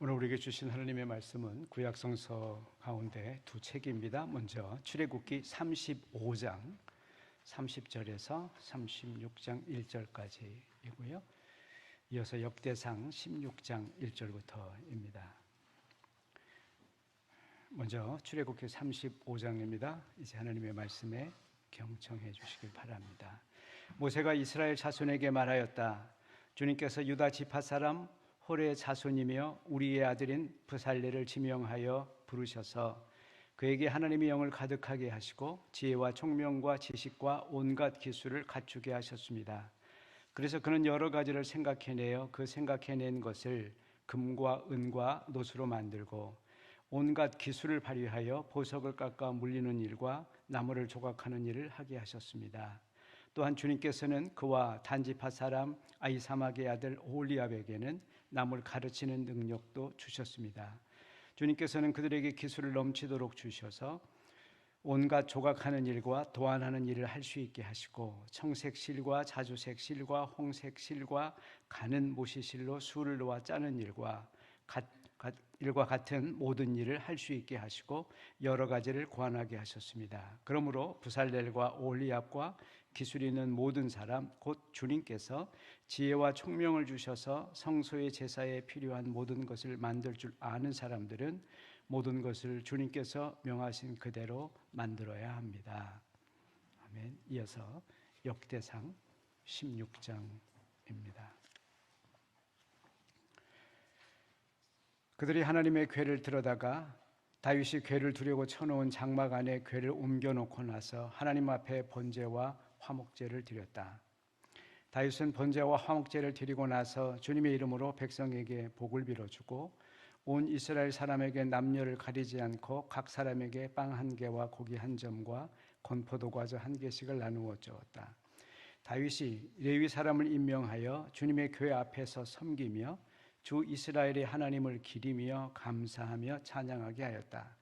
오늘 우리에게 주신 하나님의 말씀은 구약 성서 가운데 두 책입니다. 먼저 출애굽기 35장 30절에서 36장 1절까지이고요. 이어서 역대상 16장 1절부터입니다. 먼저 출애굽기 35장입니다. 이제 하나님의 말씀에 경청해 주시길 바랍니다. 모세가 이스라엘 자손에게 말하였다. 주님께서 유다 지파 사람 호레의 자손이며 우리의 아들인 부살레를 지명하여 부르셔서 그에게 하나님의 영을 가득하게 하시고 지혜와 총명과 지식과 온갖 기술을 갖추게 하셨습니다. 그래서 그는 여러 가지를 생각해내어 그 생각해낸 것을 금과 은과 노수로 만들고 온갖 기술을 발휘하여 보석을 깎아 물리는 일과 나무를 조각하는 일을 하게 하셨습니다. 또한 주님께서는 그와 단지파 사람 아이사막의 아들 오리압에게는 남을 가르치는 능력도 주셨습니다. 주님께서는 그들에게 기술을 넘치도록 주셔서 온갖 조각하는 일과 도안하는 일을 할 수 있게 하시고 청색 실과 자주색 실과 홍색 실과 가는 모시 실로 술을 놓아 짜는 일과 갓, 갓, 일과 같은 모든 일을 할 수 있게 하시고 여러 가지를 고안하게 하셨습니다. 그러므로 부살렐과 올리압과 기술 있는 모든 사람 곧 주님께서 지혜와 총명을 주셔서 성소의 제사에 필요한 모든 것을 만들 줄 아는 사람들은 모든 것을 주님께서 명하신 그대로 만들어야 합니다. 아멘. 이어서 역대상 16장입니다. 그들이 하나님의 궤를 들여다가 다윗이 궤를 두려고 쳐놓은 장막 안에 궤를 옮겨놓고 나서 하나님 앞에 번제와 화목제를 드렸다. 다윗은 번제와 화목제를 드리고 나서 주님의 이름으로 백성에게 복을 빌어주고 온 이스라엘 사람에게 남녀를 가리지 않고 각 사람에게 빵 한 개와 고기 한 점과 건포도 과자 한 개씩을 나누어 주었다. 다윗이 레위 사람을 임명하여 주님의 교회 앞에서 섬기며 주 이스라엘의 하나님을 기리며 감사하며 찬양하게 하였다.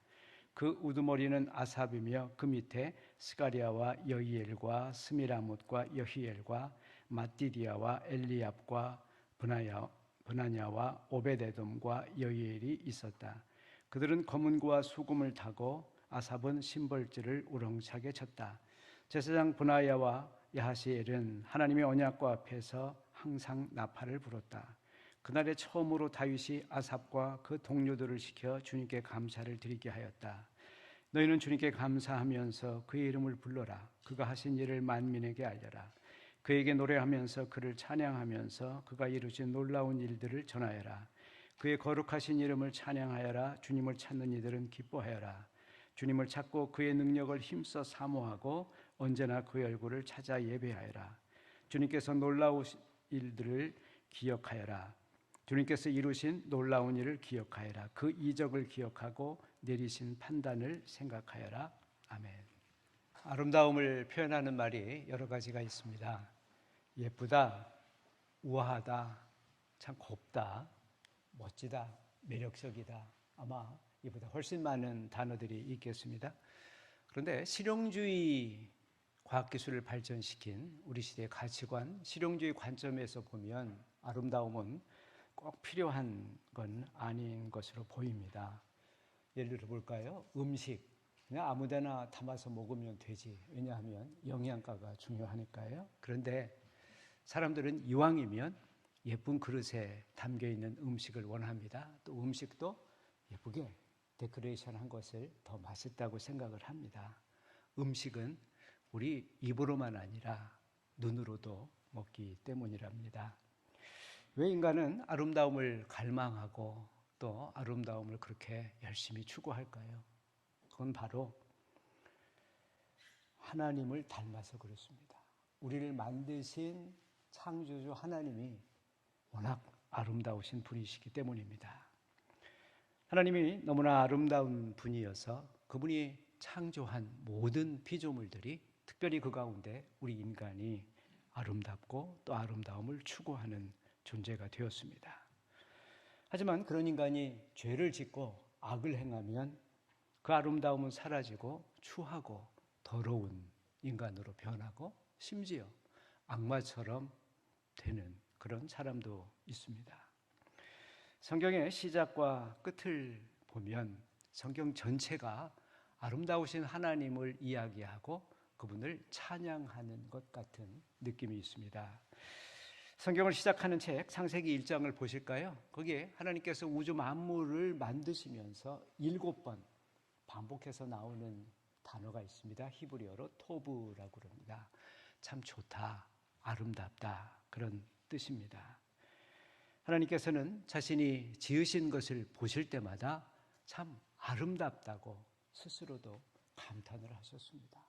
그 우두머리는 아삽이며 그 밑에 스가리아와 여이엘과 스미라못과 여히엘과 마띠디아와 엘리압과 브나야, 브나냐와 오베데돔과 여이엘이 있었다. 그들은 검은구와 수금을 타고 아삽은 심벌질을 우렁차게 쳤다. 제사장 브나야와 야하시엘은 하나님의 언약과 앞에서 항상 나팔을 불었다. 그날에 처음으로 다윗이 아삽과 그 동료들을 시켜 주님께 감사를 드리게 하였다. 너희는 주님께 감사하면서 그의 이름을 불러라. 그가 하신 일을 만민에게 알려라. 그에게 노래하면서 그를 찬양하면서 그가 이루신 놀라운 일들을 전하여라. 그의 거룩하신 이름을 찬양하여라. 주님을 찾는 이들은 기뻐하여라. 주님을 찾고 그의 능력을 힘써 사모하고 언제나 그의 얼굴을 찾아 예배하여라. 주님께서 놀라우신 일들을 기억하여라. 주님께서 이루신 놀라운 일을 기억하여라. 그 이적을 기억하고 내리신 판단을 생각하여라. 아멘. 아름다움을 표현하는 말이 여러 가지가 있습니다. 예쁘다, 우아하다, 참 곱다, 멋지다, 매력적이다. 아마 이보다 훨씬 많은 단어들이 있겠습니다. 그런데 실용주의 과학기술을 발전시킨 우리 시대의 가치관, 실용주의 관점에서 보면 아름다움은 꼭 필요한 건 아닌 것으로 보입니다. 예를 들어 볼까요? 음식. 그냥 아무 데나 담아서 먹으면 되지. 왜냐하면 영양가가 중요하니까요. 그런데 사람들은 이왕이면 예쁜 그릇에 담겨 있는 음식을 원합니다. 또 음식도 예쁘게 데코레이션 한 것을 더 맛있다고 생각을 합니다. 음식은 우리 입으로만 아니라 눈으로도 먹기 때문이랍니다. 왜 인간은 아름다움을 갈망하고 또 아름다움을 그렇게 열심히 추구할까요? 그건 바로 하나님을 닮아서 그렇습니다. 우리를 만드신 창조주 하나님이 워낙 아름다우신 분이시기 때문입니다. 하나님이 너무나 아름다운 분이어서 그분이 창조한 모든 피조물들이 특별히 그 가운데 우리 인간이 아름답고 또 아름다움을 추구하는 존재가 되었습니다. 하지만 그런 인간이 죄를 짓고 악을 행하면 그 아름다움은 사라지고 추하고 더러운 인간으로 변하고 심지어 악마처럼 되는 그런 사람도 있습니다. 성경의 시작과 끝을 보면 성경 전체가 아름다우신 하나님을 이야기하고 그분을 찬양하는 것 같은 느낌이 있습니다. 성경을 시작하는 책 창세기 1장을 보실까요? 거기에 하나님께서 우주 만물을 만드시면서 일곱 번 반복해서 나오는 단어가 있습니다. 히브리어로 토브라고 그럽니다. 참 좋다, 아름답다 그런 뜻입니다. 하나님께서는 자신이 지으신 것을 보실 때마다 참 아름답다고 스스로도 감탄을 하셨습니다.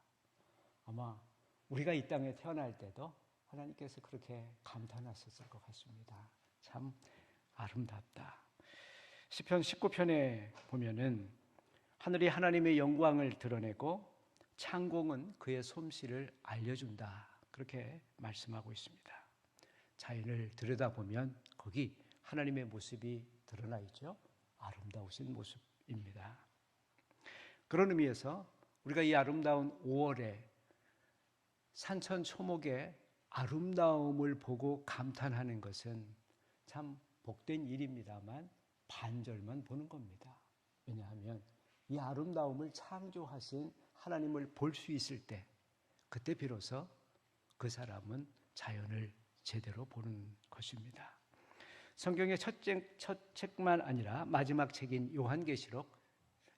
아마 우리가 이 땅에 태어날 때도 하나님께서 그렇게 감탄하셨을 것 같습니다. 참 아름답다. 시편 19편에 보면은 하늘이 하나님의 영광을 드러내고 창공은 그의 솜씨를 알려준다. 그렇게 말씀하고 있습니다. 자연을 들여다보면 거기 하나님의 모습이 드러나 있죠. 아름다우신 모습입니다. 그런 의미에서 우리가 이 아름다운 5월에 산천 초목의 아름다움을 보고 감탄하는 것은 참 복된 일입니다만 반절만 보는 겁니다. 왜냐하면 이 아름다움을 창조하신 하나님을 볼 수 있을 때 그때 비로소 그 사람은 자연을 제대로 보는 것입니다. 성경의 첫, 책, 첫 책만 아니라 마지막 책인 요한계시록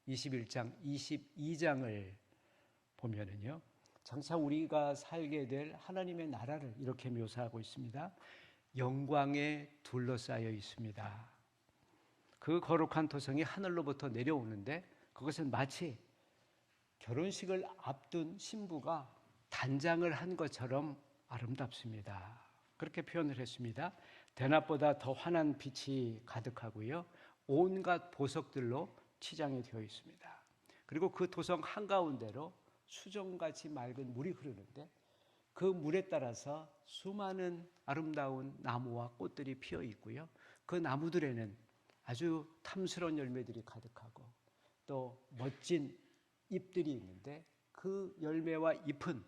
21장, 22장을 보면은요. 장차 우리가 살게 될 하나님의 나라를 이렇게 묘사하고 있습니다. 영광에 둘러싸여 있습니다. 그 거룩한 토성이 하늘로부터 내려오는데 그것은 마치 결혼식을 앞둔 신부가 단장을 한 것처럼 아름답습니다. 그렇게 표현을 했습니다. 대낮보다 더 환한 빛이 가득하고요. 온갖 보석들로 치장이 되어 있습니다. 그리고 그 도성 한가운데로 수정같이 맑은 물이 흐르는데 그 물에 따라서 수많은 아름다운 나무와 꽃들이 피어 있고요. 그 나무들에는 아주 탐스러운 열매들이 가득하고 또 멋진 잎들이 있는데 그 열매와 잎은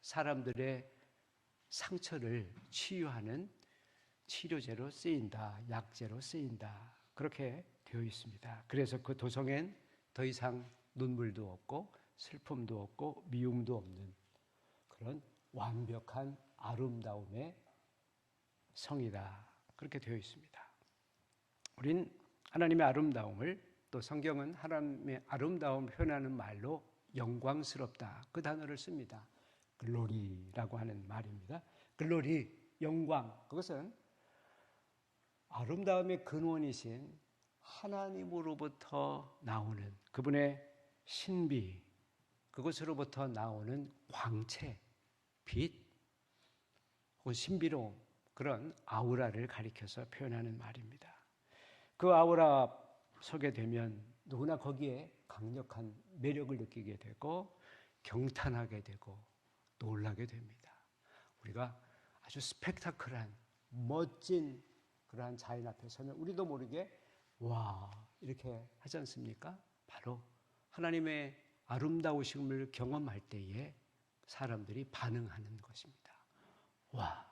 사람들의 상처를 치유하는 치료제로 쓰인다, 약제로 쓰인다. 그렇게 되어 있습니다. 그래서 그 도성엔 더 이상 눈물도 없고 슬픔도 없고 미움도 없는 그런 완벽한 아름다움의 성이다. 그렇게 되어 있습니다. 우린 하나님의 아름다움을 또 성경은 하나님의 아름다움 표현하는 말로 영광스럽다. 그 단어를 씁니다. 글로리라고 하는 말입니다. 글로리, 영광. 그것은 아름다움의 근원이신 하나님으로부터 나오는 그분의 신비, 그것으로부터 나오는 광채, 빛, 혹은 신비로움, 그런 아우라를 가리켜서 표현하는 말입니다. 그 아우라 속에 되면 누구나 거기에 강력한 매력을 느끼게 되고 경탄하게 되고 놀라게 됩니다. 우리가 아주 스펙타클한 멋진 그러한 자연 앞에 서면 우리도 모르게 와 이렇게 하지 않습니까? 바로 하나님의 아름다우심을 경험할 때에 사람들이 반응하는 것입니다. 와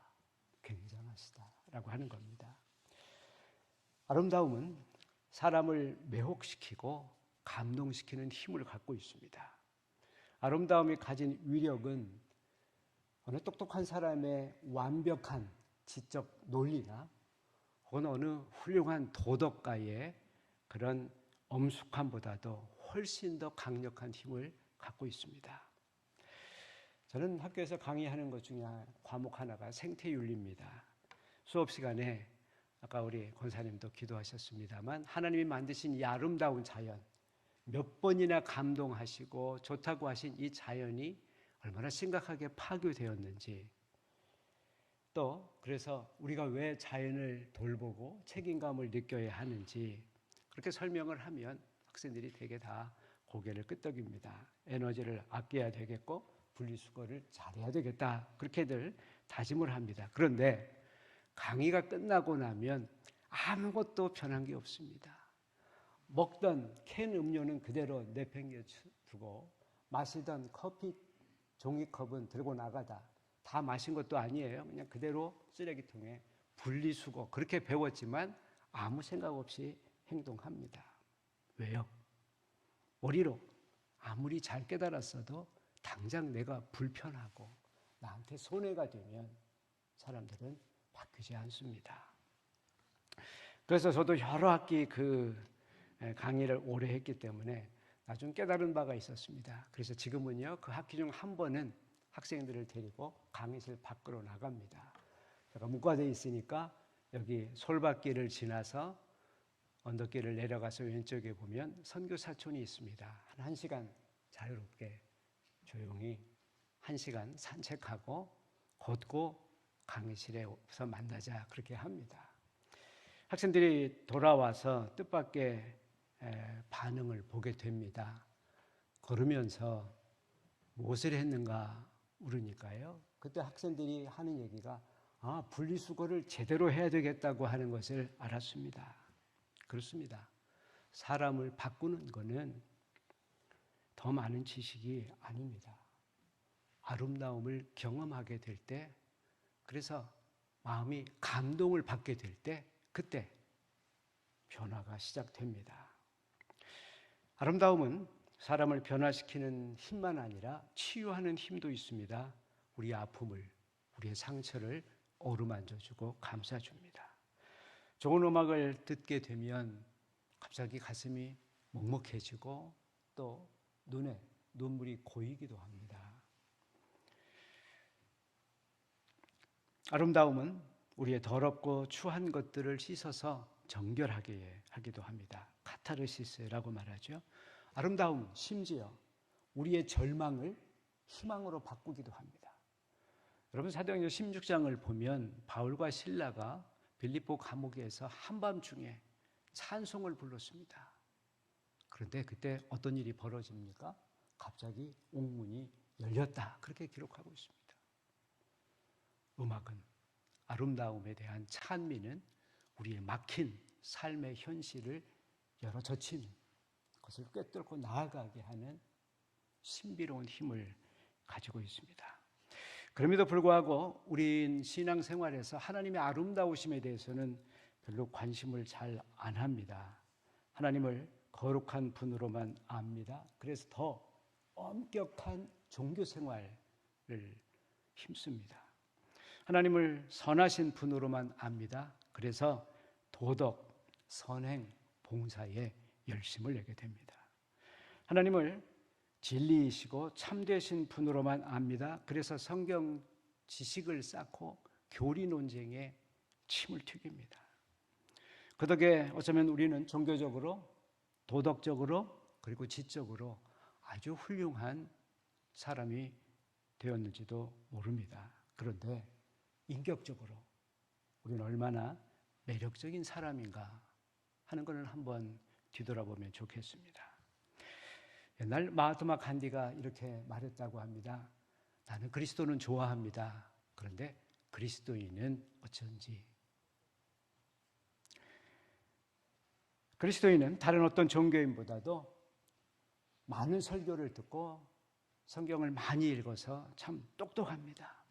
굉장하시다라고 하는 겁니다. 아름다움은 사람을 매혹시키고 감동시키는 힘을 갖고 있습니다. 아름다움이 가진 위력은 어느 똑똑한 사람의 완벽한 지적 논리나 혹은 어느 훌륭한 도덕가의 그런 엄숙함보다도 훨씬 더 강력한 힘을 갖고 있습니다. 저는 학교에서 강의하는 것 중에 과목 하나가 생태윤리입니다. 수업 시간에 아까 우리 권사님도 기도하셨습니다만 하나님이 만드신 이 아름다운 자연 몇 번이나 감동하시고 좋다고 하신 이 자연이 얼마나 심각하게 파괴되었는지 또 그래서 우리가 왜 자연을 돌보고 책임감을 느껴야 하는지 그렇게 설명을 하면 학생들이 되게 다 고개를 끄덕입니다. 에너지를 아껴야 되겠고 분리수거를 잘해야 되겠다. 그렇게들 다짐을 합니다. 그런데 강의가 끝나고 나면 아무것도 변한 게 없습니다. 먹던 캔 음료는 그대로 내팽겨 두고 마시던 커피 종이컵은 들고 나가다 다 마신 것도 아니에요. 그냥 그대로 쓰레기통에 분리수거 그렇게 배웠지만 아무 생각 없이 행동합니다. 왜요? 머리로 아무리 잘 깨달았어도 당장 내가 불편하고 나한테 손해가 되면 사람들은 바뀌지 않습니다. 그래서 저도 여러 학기 그 강의를 오래 했기 때문에 나중 깨달은 바가 있었습니다. 그래서 지금은요, 그 학기 중 한 번은 학생들을 데리고 강의실 밖으로 나갑니다. 제가 문과대에 있으니까 여기 솔밭길을 지나서 언덕길을 내려가서 왼쪽에 보면 선교 사촌이 있습니다. 한 1시간 자유롭게 조용히 1시간 산책하고 걷고 강의실에서 만나자 그렇게 합니다. 학생들이 돌아와서 뜻밖의 반응을 보게 됩니다. 걸으면서 무엇을 했는가 물으니까요. 그때 학생들이 하는 얘기가 아, 분리수거를 제대로 해야 되겠다고 하는 것을 알았습니다. 그렇습니다. 사람을 바꾸는 것은 더 많은 지식이 아닙니다. 아름다움을 경험하게 될 때, 그래서 마음이 감동을 받게 될 때, 그때 변화가 시작됩니다. 아름다움은 사람을 변화시키는 힘만 아니라 치유하는 힘도 있습니다. 우리 아픔을, 우리의 상처를 어루만져주고 감싸줍니다. 좋은 음악을 듣게 되면 갑자기 가슴이 먹먹해지고 또 눈에 눈물이 고이기도 합니다. 아름다움은 우리의 더럽고 추한 것들을 씻어서 정결하게 하기도 합니다. 카타르시스라고 말하죠. 아름다움 심지어 우리의 절망을 희망으로 바꾸기도 합니다. 여러분 사도행전 16장을 보면 바울과 신라가 빌립보 감옥에서 한밤중에 찬송을 불렀습니다. 그런데 그때 어떤 일이 벌어집니까? 갑자기 옥문이 열렸다. 그렇게 기록하고 있습니다. 음악은 아름다움에 대한 찬미는 우리의 막힌 삶의 현실을 열어 젖히는 것을 꿰뚫고 나아가게 하는 신비로운 힘을 가지고 있습니다. 그럼에도 불구하고 우린 신앙생활에서 하나님의 아름다우심에 대해서는 별로 관심을 잘 안 합니다. 하나님을 거룩한 분으로만 압니다. 그래서 더 엄격한 종교 생활을 힘씁니다. 하나님을 선하신 분으로만 압니다. 그래서 도덕, 선행, 봉사에 열심을 내게 됩니다. 하나님을 진리이시고 참되신 분으로만 압니다. 그래서 성경 지식을 쌓고 교리 논쟁에 침을 튀깁니다. 그 덕에 어쩌면 우리는 종교적으로, 도덕적으로, 그리고 지적으로 아주 훌륭한 사람이 되었는지도 모릅니다. 그런데 인격적으로 우리는 얼마나 매력적인 사람인가 하는 것을 한번 뒤돌아보면 좋겠습니다. 옛날 마하트마 간디가 이렇게 말했다고 합니다. 나는 그리스도는 좋아합니다. 그런데 그리스도인은 어쩐지. 그리스도인은 다른 어떤 종교인보다도 많은 설교를 듣고 성경을 많이 읽어서 참 똑똑합니다.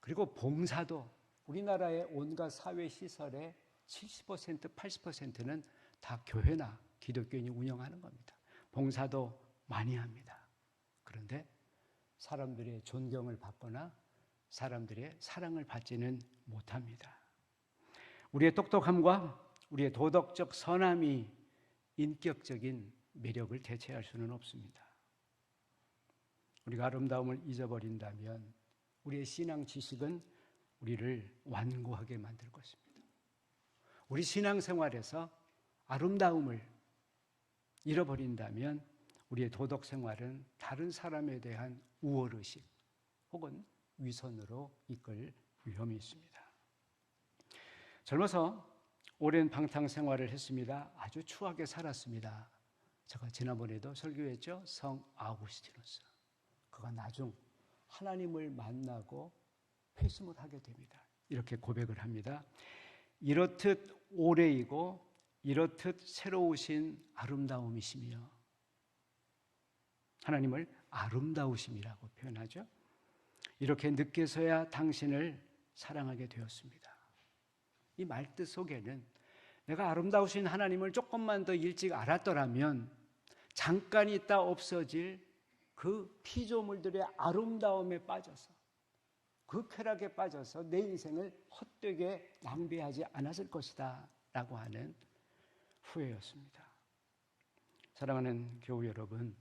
그리고 봉사도 우리나라의 온갖 사회 시설의 70% 80%는 다 교회나 기독교인이 운영하는 겁니다. 봉사도 많이 합니다. 그런데 사람들의 존경을 받거나 사람들의 사랑을 받지는 못합니다. 우리의 똑똑함과 우리의 도덕적 선함이 인격적인 매력을 대체할 수는 없습니다. 우리가 아름다움을 잊어버린다면 우리의 신앙 지식은 우리를 완고하게 만들 것입니다. 우리 신앙 생활에서 아름다움을 잃어버린다면 우리의 도덕 생활은 다른 사람에 대한 우월의식 혹은 위선으로 이끌 위험이 있습니다. 젊어서 오랜 방탕 생활을 했습니다. 아주 추하게 살았습니다. 제가 지난번에도 설교했죠. 성 아우구스티누스. 그가 나중 하나님을 만나고 회심을 하게 됩니다. 이렇게 고백을 합니다. 이렇듯 오래이고 이렇듯 새로우신 아름다움이시며 하나님을 아름다우심이라고 표현하죠. 이렇게 늦게서야 당신을 사랑하게 되었습니다. 이 말뜻 속에는 내가 아름다우신 하나님을 조금만 더 일찍 알았더라면 잠깐 있다 없어질 그 피조물들의 아름다움에 빠져서 그 쾌락에 빠져서 내 인생을 헛되게 낭비하지 않았을 것이다 라고 하는 후회였습니다. 사랑하는 교우 여러분,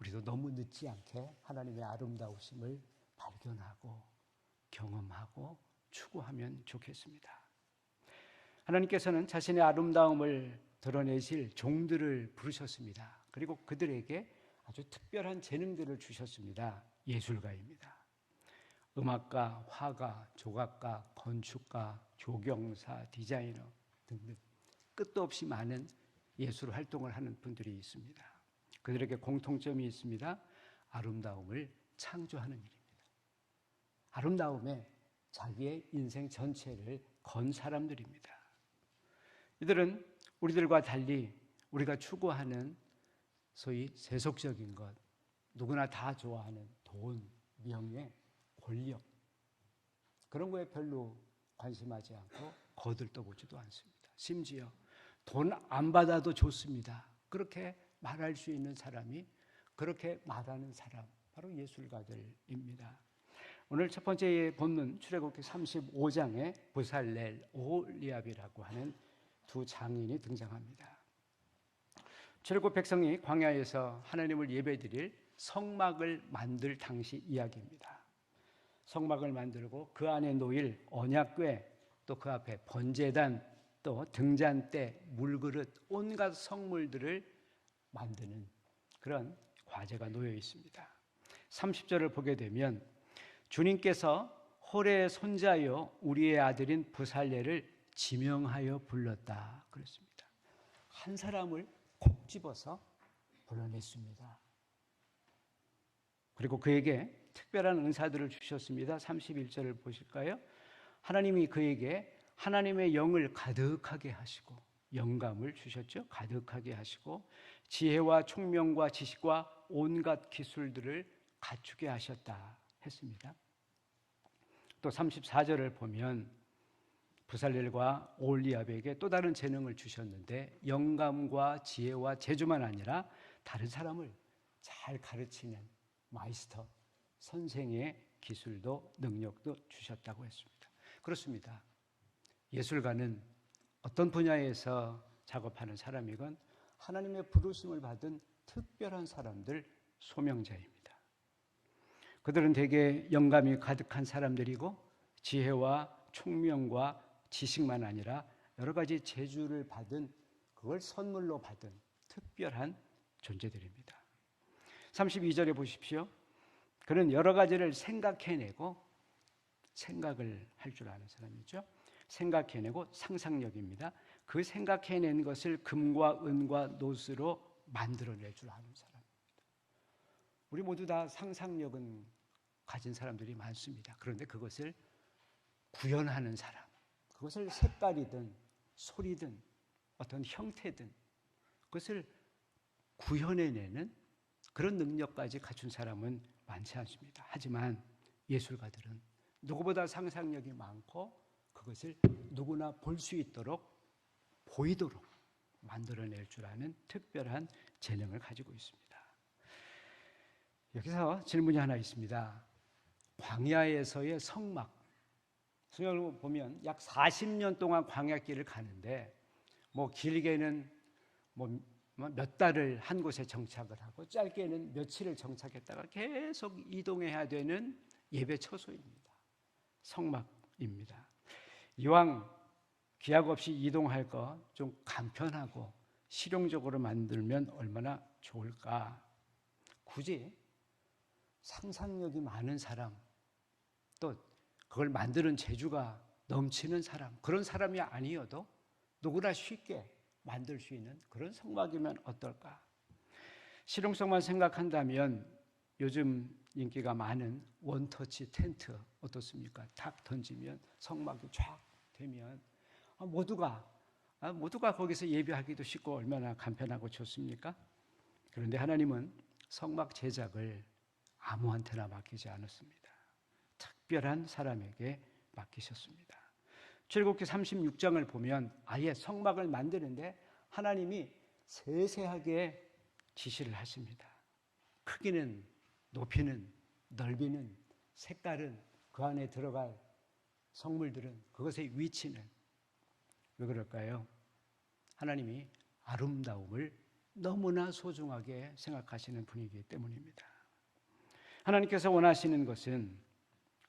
우리도 너무 늦지 않게 하나님의 아름다우심을 발견하고 경험하고 추구하면 좋겠습니다. 하나님께서는 자신의 아름다움을 드러내실 종들을 부르셨습니다. 그리고 그들에게 아주 특별한 재능들을 주셨습니다. 예술가입니다. 음악가, 화가, 조각가, 건축가, 조경사, 디자이너 등등 끝도 없이 많은 예술 활동을 하는 분들이 있습니다. 그들에게 공통점이 있습니다. 아름다움을 창조하는 일입니다. 아름다움에 자기의 인생 전체를 건 사람들입니다. 이들은 우리들과 달리 우리가 추구하는 소위 세속적인 것, 누구나 다 좋아하는 돈, 명예, 권력 그런 거에 별로 관심하지 않고 거들떠보지도 않습니다. 심지어 돈 안 받아도 좋습니다. 그렇게 말할 수 있는 사람이 그렇게 말하는 사람 바로 예술가들입니다. 오늘 첫 번째 본문 출애굽기 35장에 부살렐 오리압이라고 하는 두 장인이 등장합니다. 출애굽 백성이 광야에서 하나님을 예배드릴 성막을 만들 당시 이야기입니다. 성막을 만들고 그 안에 놓일 언약궤 또 그 앞에 번제단 또 등잔대 물그릇 온갖 성물들을 만드는 그런 과제가 놓여 있습니다. 30절을 보게 되면 주님께서 홀의 손자여 우리의 아들인 부살레를 지명하여 불렀다 그랬습니다. 한 사람을 콕 집어서 불러냈습니다. 그리고 그에게 특별한 은사들을 주셨습니다. 31절을 보실까요? 하나님이 그에게 하나님의 영을 가득하게 하시고 영감을 주셨죠. 가득하게 하시고 지혜와 총명과 지식과 온갖 기술들을 갖추게 하셨다 했습니다. 또 34절을 보면 부살렐과 올리압에게 또 다른 재능을 주셨는데 영감과 지혜와 재주만 아니라 다른 사람을 잘 가르치는 마이스터 선생의 기술도 능력도 주셨다고 했습니다. 그렇습니다. 예술가는 어떤 분야에서 작업하는 사람이건 하나님의 부르심을 받은 특별한 사람들 소명자입니다. 그들은 대개 영감이 가득한 사람들이고 지혜와 총명과 지식만 아니라 여러 가지 재주를 받은 그걸 선물로 받은 특별한 존재들입니다. 32절에 보십시오. 그는 여러 가지를 생각해내고 생각을 할 줄 아는 사람이죠. 생각해내고 상상력입니다. 그 생각해낸 것을 금과 은과 노스로 만들어낼 줄 아는 사람입니다. 우리 모두 다 상상력은 가진 사람들이 많습니다. 그런데 그것을 구현하는 사람, 그것을 색깔이든 소리든 어떤 형태든 그것을 구현해내는 그런 능력까지 갖춘 사람은 많지 않습니다. 하지만 예술가들은 누구보다 상상력이 많고 그것을 누구나 볼 수 있도록 보이도록 만들어낼 줄 아는 특별한 재능을 가지고 있습니다. 여기서 질문이 하나 있습니다. 광야에서의 성막. 성경을 보면 약 40년 동안 광야길을 가는데 뭐 길게는 뭐 몇 달을 한 곳에 정착을 하고 짧게는 며칠을 정착했다가 계속 이동해야 되는 예배 처소입니다. 성막입니다. 이왕 기약 없이 이동할 거 좀 간편하고 실용적으로 만들면 얼마나 좋을까? 굳이 상상력이 많은 사람, 또 그걸 만드는 재주가 넘치는 사람, 그런 사람이 아니어도 누구나 쉽게 만들 수 있는 그런 성막이면 어떨까? 실용성만 생각한다면 요즘 인기가 많은 원터치 텐트 어떻습니까? 탁 던지면 성막이 쫙 되면 아, 모두가 아, 모두가 거기서 예배하기도 쉽고 얼마나 간편하고 좋습니까? 그런데 하나님은 성막 제작을 아무한테나 맡기지 않았습니다. 특별한 사람에게 맡기셨습니다. 출애굽기 36장을 보면 아예 성막을 만드는데 하나님이 세세하게 지시를 하십니다. 크기는 높이는 넓이는 색깔은 그 안에 들어갈 성물들은 그것의 위치는 왜 그럴까요? 하나님이 아름다움을 너무나 소중하게 생각하시는 분이기 때문입니다. 하나님께서 원하시는 것은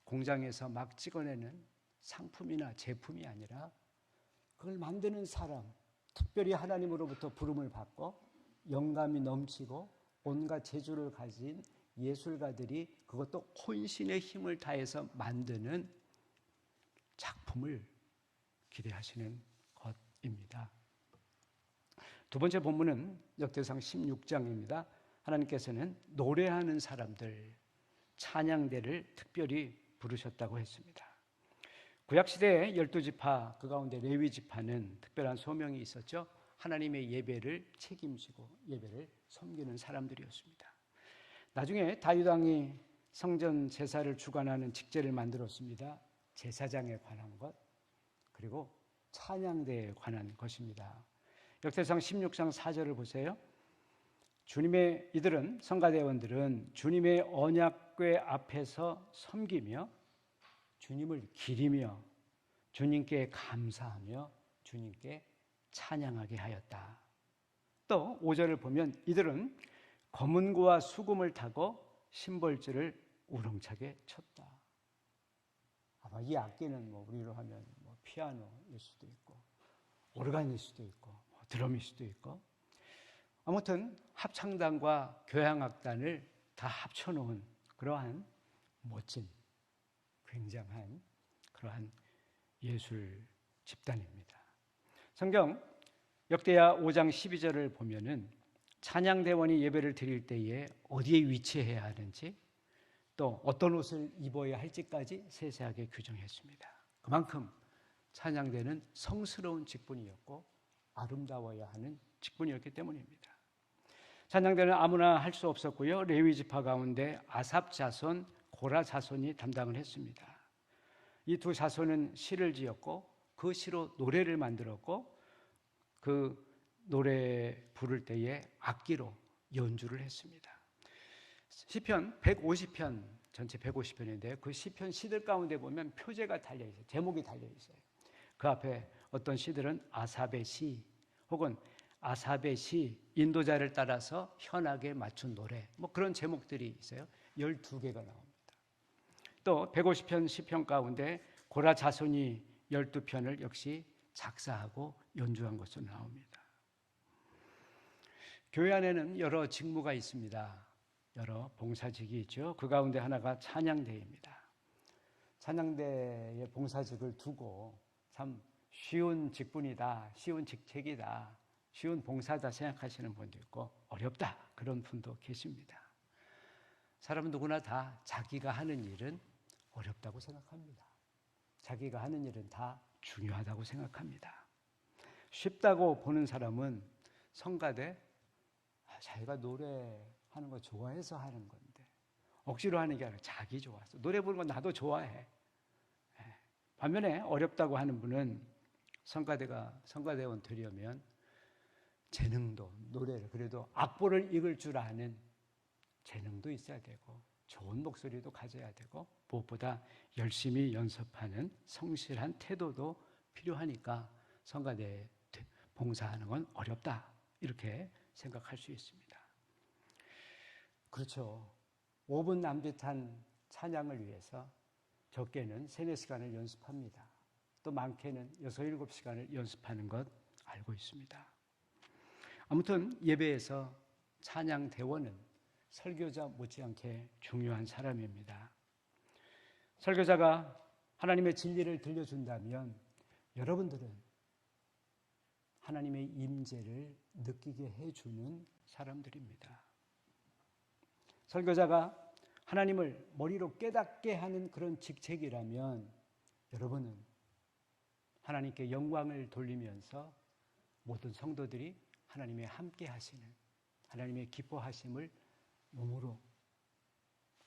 공장에서 막 찍어내는 상품이나 제품이 아니라 그걸 만드는 사람, 특별히 하나님으로부터 부름을 받고 영감이 넘치고 온갖 재주를 가진 예술가들이 그것도 혼신의 힘을 다해서 만드는 작품을 기대하시는 것입니다. 두 번째 본문은 역대상 16장입니다. 하나님께서는 노래하는 사람들, 찬양대를 특별히 부르셨다고 했습니다. 구약 시대의 열두 지파, 그 가운데 레위 지파는 특별한 소명이 있었죠. 하나님의 예배를 책임지고 예배를 섬기는 사람들이었습니다. 나중에 다윗 왕이 성전 제사를 주관하는 직제를 만들었습니다. 제사장에 관한 것, 그리고 찬양대에 관한 것입니다. 역대상 16장 4절을 보세요. 주님의 이들은 성가대원들은 주님의 언약궤 앞에서 섬기며 주님을 기리며 주님께 감사하며 주님께 찬양하게 하였다. 또 5절을 보면 이들은 검은고와 수금을 타고 심벌지를 우렁차게 쳤다. 아마 이 악기는 뭐 우리로 하면 뭐 피아노일 수도 있고 오르간일 수도 있고 드럼일 수도 있고 아무튼 합창단과 교향악단을 다 합쳐놓은 그러한 멋진 굉장한 그러한 예술 집단입니다. 성경 역대야 5장 12절을 보면은 찬양대원이 예배를 드릴 때에 어디에 위치해야 하는지 또 어떤 옷을 입어야 할지까지 세세하게 규정했습니다. 그만큼 찬양대는 성스러운 직분이었고 아름다워야 하는 직분이었기 때문입니다. 찬양대는 아무나 할 수 없었고요. 레위 지파 가운데 아삽 자손, 고라 자손이 담당을 했습니다. 이 두 자손은 시를 지었고 그 시로 노래를 만들었고 그 노래 부를 때에 악기로 연주를 했습니다. 시편 150편 전체 150편인데 그 시편 시들 가운데 보면 표제가 달려 있어요. 제목이 달려 있어요. 그 앞에 어떤 시들은 아삽의 시 혹은 아삽의 시 인도자를 따라서 현악에 맞춘 노래 뭐 그런 제목들이 있어요. 12개가 나옵니다. 또 150편 시편 가운데 고라 자손이 12편을 역시 작사하고 연주한 것으로 나옵니다. 교회 안에는 여러 직무가 있습니다. 여러 봉사직이 있죠. 그 가운데 하나가 찬양대입니다. 찬양대의 봉사직을 두고 참 쉬운 직분이다, 쉬운 직책이다, 쉬운 봉사다 생각하시는 분도 있고 어렵다 그런 분도 계십니다. 사람은 누구나 다 자기가 하는 일은 어렵다고 생각합니다. 자기가 하는 일은 다 중요하다고 생각합니다. 쉽다고 보는 사람은 성가대 아, 자기가 노래 하는 거 좋아해서 하는 건데 억지로 하는 게 아니라 자기 좋아서 노래 부르는 건 나도 좋아해. 예. 반면에 어렵다고 하는 분은 성가대가 성가대원 되려면 재능도 노래를 그래도 악보를 읽을 줄 아는 재능도 있어야 되고 좋은 목소리도 가져야 되고 무엇보다 열심히 연습하는 성실한 태도도 필요하니까 성가대 봉사하는 건 어렵다 이렇게 생각할 수 있습니다. 그렇죠. 5분 남짓한 찬양을 위해서 적게는 3, 4시간을 연습합니다. 또 많게는 6, 7시간을 연습하는 것 알고 있습니다. 아무튼 예배에서 찬양 대원은 설교자 못지않게 중요한 사람입니다. 설교자가 하나님의 진리를 들려준다면 여러분들은 하나님의 임재를 느끼게 해주는 사람들입니다. 설교자가 하나님을 머리로 깨닫게 하는 그런 직책이라면 여러분은 하나님께 영광을 돌리면서 모든 성도들이 하나님의 함께 하시는 하나님의 기뻐하심을 몸으로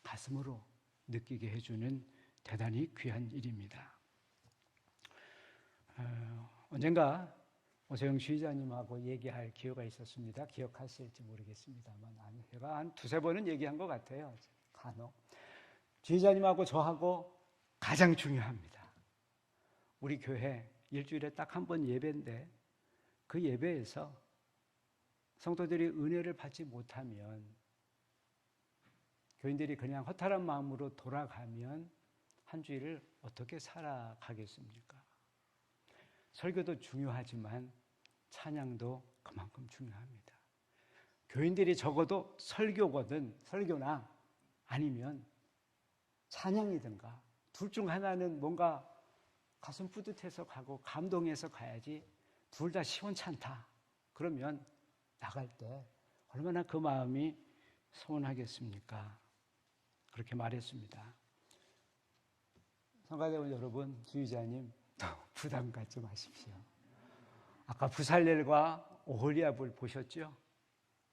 가슴으로 느끼게 해주는 대단히 귀한 일입니다. 어, 언젠가 오세영 주의자님하고 얘기할 기회가 있었습니다. 기억하실지 모르겠습니다만 아니 제가 한 두세 번은 얘기한 것 같아요. 간혹 주의자님하고 저하고 가장 중요합니다. 우리 교회 일주일에 딱 한 번 예배인데 그 예배에서 성도들이 은혜를 받지 못하면 교인들이 그냥 허탈한 마음으로 돌아가면 한 주일을 어떻게 살아가겠습니까? 설교도 중요하지만 찬양도 그만큼 중요합니다. 교인들이 적어도 설교거든 설교나 아니면 찬양이든가 둘 중 하나는 뭔가 가슴 뿌듯해서 가고 감동해서 가야지 둘 다 시원찮다. 그러면 나갈 때 얼마나 그 마음이 서운하겠습니까? 그렇게 말했습니다. 성가대원 여러분, 주의자님, 부담 갖지 마십시오. 아까 부살렐과 오홀리압을 보셨죠?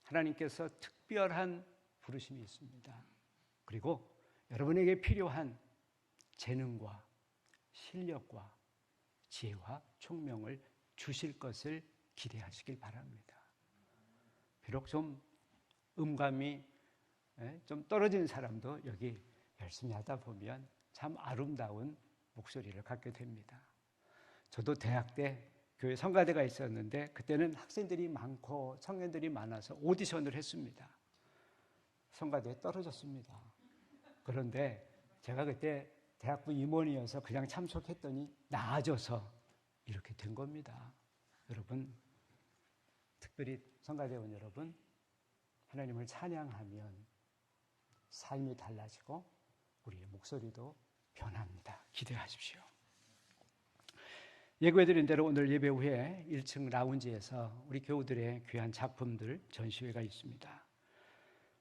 하나님께서 특별한 부르심이 있습니다. 그리고 여러분에게 필요한 재능과 실력과 지혜와 총명을 주실 것을 기대하시길 바랍니다. 비록 좀 음감이 예, 좀 떨어진 사람도 여기 열심히 하다 보면 참 아름다운 목소리를 갖게 됩니다. 저도 대학 때 교회 성가대가 있었는데 그때는 학생들이 많고 청년들이 많아서 오디션을 했습니다. 성가대에 떨어졌습니다. 그런데 제가 그때 대학부 임원이어서 그냥 참석했더니 나아져서 이렇게 된 겁니다. 여러분, 특별히 성가대원 여러분, 하나님을 찬양하면 삶이 달라지고 우리의 목소리도 변합니다. 기대하십시오. 예고해드린 대로 오늘 예배 후에 1층 라운지에서 우리 교우들의 귀한 작품들 전시회가 있습니다.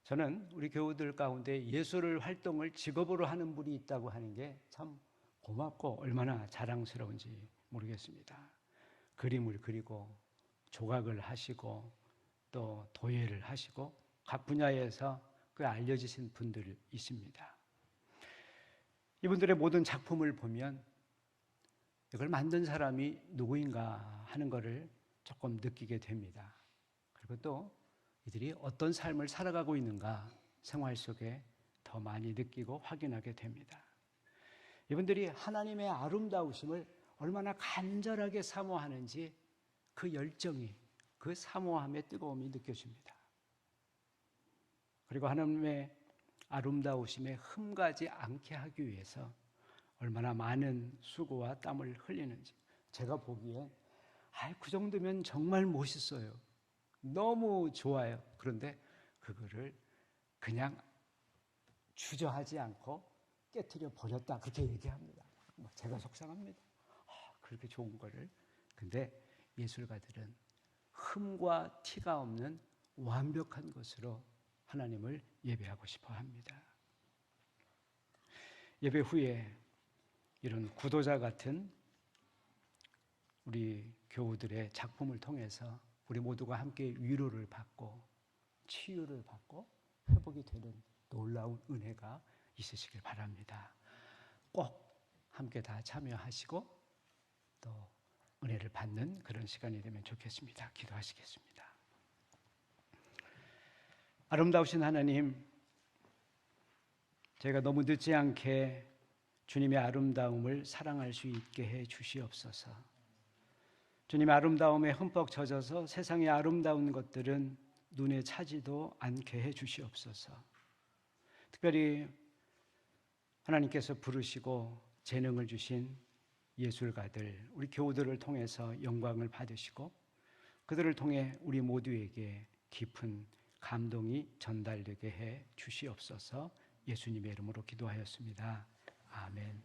저는 우리 교우들 가운데 예술 활동을 직업으로 하는 분이 있다고 하는 게 참 고맙고 얼마나 자랑스러운지 모르겠습니다. 그림을 그리고 조각을 하시고 또 도예를 하시고 각 분야에서 그 알려지신 분들 있습니다. 이분들의 모든 작품을 보면 이걸 만든 사람이 누구인가 하는 것을 조금 느끼게 됩니다. 그리고 또 이들이 어떤 삶을 살아가고 있는가 생활 속에 더 많이 느끼고 확인하게 됩니다. 이분들이 하나님의 아름다우심을 얼마나 간절하게 사모하는지 그 열정이 그 사모함의 뜨거움이 느껴집니다. 그리고 하나님의 아름다우심에 흠가지 않게 하기 위해서 얼마나 많은 수고와 땀을 흘리는지 제가 보기엔 아, 그 정도면 정말 멋있어요. 너무 좋아요. 그런데 그거를 그냥 주저하지 않고 깨뜨려 버렸다 그렇게 얘기합니다. 뭐 제가 속상합니다. 아, 그렇게 좋은 거를 근데 예술가들은 흠과 티가 없는 완벽한 것으로 하나님을 예배하고 싶어 합니다. 예배 후에 이런 구도자 같은 우리 교우들의 작품을 통해서 우리 모두가 함께 위로를 받고 치유를 받고 회복이 되는 놀라운 은혜가 있으시길 바랍니다. 꼭 함께 다 참여하시고 또 은혜를 받는 그런 시간이 되면 좋겠습니다. 기도하시겠습니다. 아름다우신 하나님, 제가 너무 늦지 않게 주님의 아름다움을 사랑할 수 있게 해 주시옵소서. 주님의 아름다움에 흠뻑 젖어서 세상의 아름다운 것들은 눈에 차지도 않게 해 주시옵소서. 특별히 하나님께서 부르시고 재능을 주신 예술가들, 우리 교우들을 통해서 영광을 받으시고 그들을 통해 우리 모두에게 깊은 감동이 전달되게 해 주시옵소서 예수님의 이름으로 기도하였습니다. 아멘.